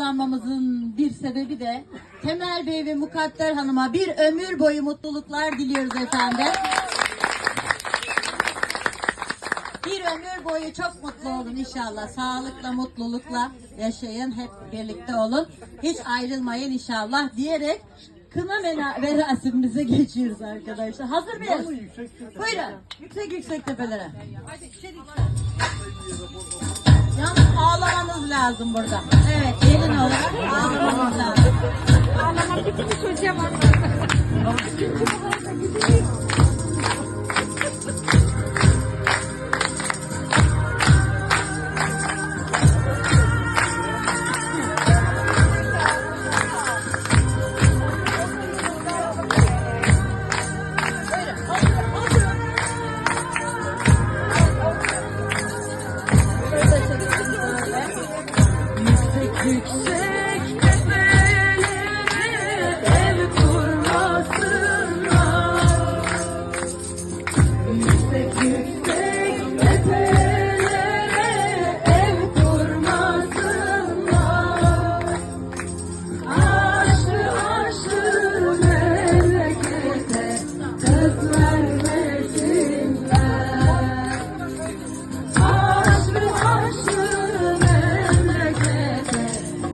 toplanmamızın bir sebebi de Temel Bey ve Mukadder Hanım'a bir ömür boyu mutluluklar diliyoruz efendim. Bir ömür boyu çok mutlu olun inşallah. Sağlıkla, mutlulukla yaşayın. Hep birlikte olun. Hiç ayrılmayın inşallah diyerek kına merasimimize geçiyoruz arkadaşlar. Hazır mıyız? Buyurun. Yüksek yüksek tepelere. Yalnız ağlamanız lazım burada. Evet, gelin olarak ağlamanız lazım. Yüksek yüksek